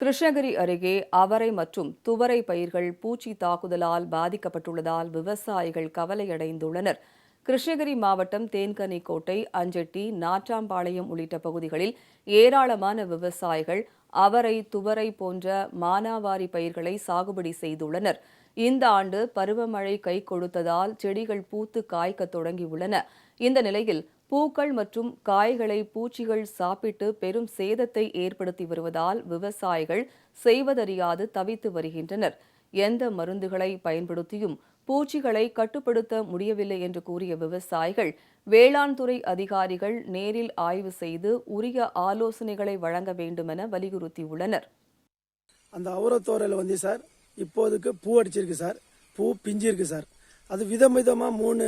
கிருஷ்ணகிரி அருகே அவரை மற்றும் துவரை பயிர்கள் பூச்சி தாக்குதலால் பாதிக்கப்பட்டுள்ளதால் விவசாயிகள் கவலையடைந்துள்ளனர். கிருஷ்ணகிரி மாவட்டம் தேன்கனிக்கோட்டை அஞ்செட்டி நாற்றாம்பாளையம் உள்ளிட்ட பகுதிகளில் ஏராளமான விவசாயிகள் அவரை துவரை போன்ற மானாவாரி பயிர்களை சாகுபடி செய்துள்ளனர். இந்த ஆண்டு பருவமழை கை கொடுத்ததால் செடிகள் பூத்து காய்க்கத் தொடங்கியுள்ளன. இந்த நிலையில் பூக்கள் மற்றும் காய்களை பூச்சிகள் சாப்பிட்டு பெரும் சேதத்தை ஏற்படுத்தி வருவதால் விவசாயிகள் செய்வதறியாது தவித்து வருகின்றனர். எந்த மருந்துகளை பயன்படுத்தியும் பூச்சிகளை கட்டுப்படுத்த முடியவில்லை என்று கூறிய விவசாயிகள் வேளாண் துறை அதிகாரிகள் நேரில் ஆய்வு செய்து உரிய ஆலோசனைகளை வழங்க வேண்டுமென வலியுறுத்தியுள்ளனர். அந்த அவரத்தோரையில் வந்து சார் இப்போதுக்கு பூ அடிச்சிருக்கு சார். பூ பிஞ்சு இருக்கு சார். அது விதம் விதமாக மூணு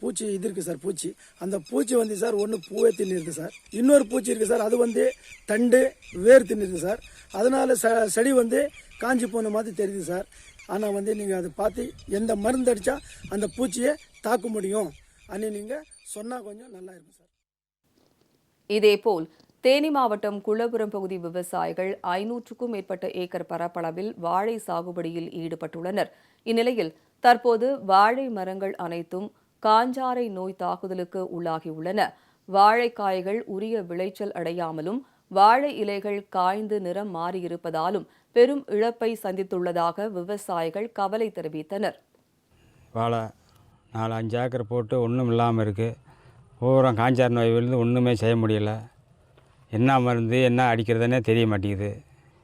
பூச்சி இது இருக்குது சார் பூச்சி. அந்த பூச்சி வந்து சார் ஒன்று பூவே தின்னிருக்கு சார். இன்னொரு பூச்சி இருக்குது சார் அது வந்து தண்டு வேர் தின்னிருக்கு சார். அதனால் ச செடி வந்து காஞ்சி போன மாதிரி தெரியுது சார். ஆனால் வந்து நீங்கள் அதை பார்த்து எந்த மருந்து அடித்தா அந்த பூச்சியை தாக்க முடியும்? அப்படின்னு நீங்கள் சொன்னால் கொஞ்சம் நல்லா இருக்கும் சார். இதேபோல் தேனி மாவட்டம் குளபுரம் பகுதி விவசாயிகள் ஐநூற்றுக்கும் மேற்பட்ட ஏக்கர் பரப்பளவில் வாழை சாகுபடியில் ஈடுபட்டுள்ளனர். இந்நிலையில் தற்போது வாழை மரங்கள் அனைத்தும் காஞ்சாரை நோய் தாக்குதலுக்கு உள்ளாகியுள்ளன. வாழைக்காய்கள் உரிய விளைச்சல் அடையாமலும் வாழை இலைகள் காய்ந்து நிறம் மாறியிருப்பதாலும் பெரும் இழப்பை சந்தித்துள்ளதாக விவசாயிகள் கவலை தெரிவித்தனர். வாழை நாலு அஞ்சு ஏக்கர் போட்டு ஒன்றும் இல்லாமல் இருக்குது பூரா காஞ்சார் நோய் விழுந்து ஒன்றுமே செய்ய முடியல. என்ன மருந்து என்ன அடிக்கிறதுனே தெரிய மாட்டேங்குது.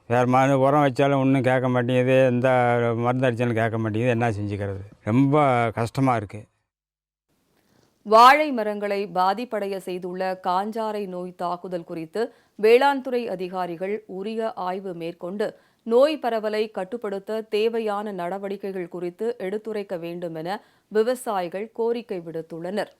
வேறு மருந்து உரம் வச்சாலும் ஒன்றும் கேட்க மாட்டேங்குது எந்த மருந்து அடித்தாலும் கேட்க மாட்டேங்குது என்ன செஞ்சுக்கிறது? ரொம்ப கஷ்டமாக இருக்குது வாழை மரங்களை பாதிப்படைய செய்துள்ள காஞ்சாரை நோய் தாக்குதல் குறித்து வேளாண் துறை அதிகாரிகள் உரிய ஆய்வு மேற்கொண்டு நோய் பரவலை கட்டுப்படுத்த தேவையான நடவடிக்கைகள் குறித்து எடுத்துரைக்க வேண்டும் என விவசாயிகள் கோரிக்கை விடுத்துள்ளனர்.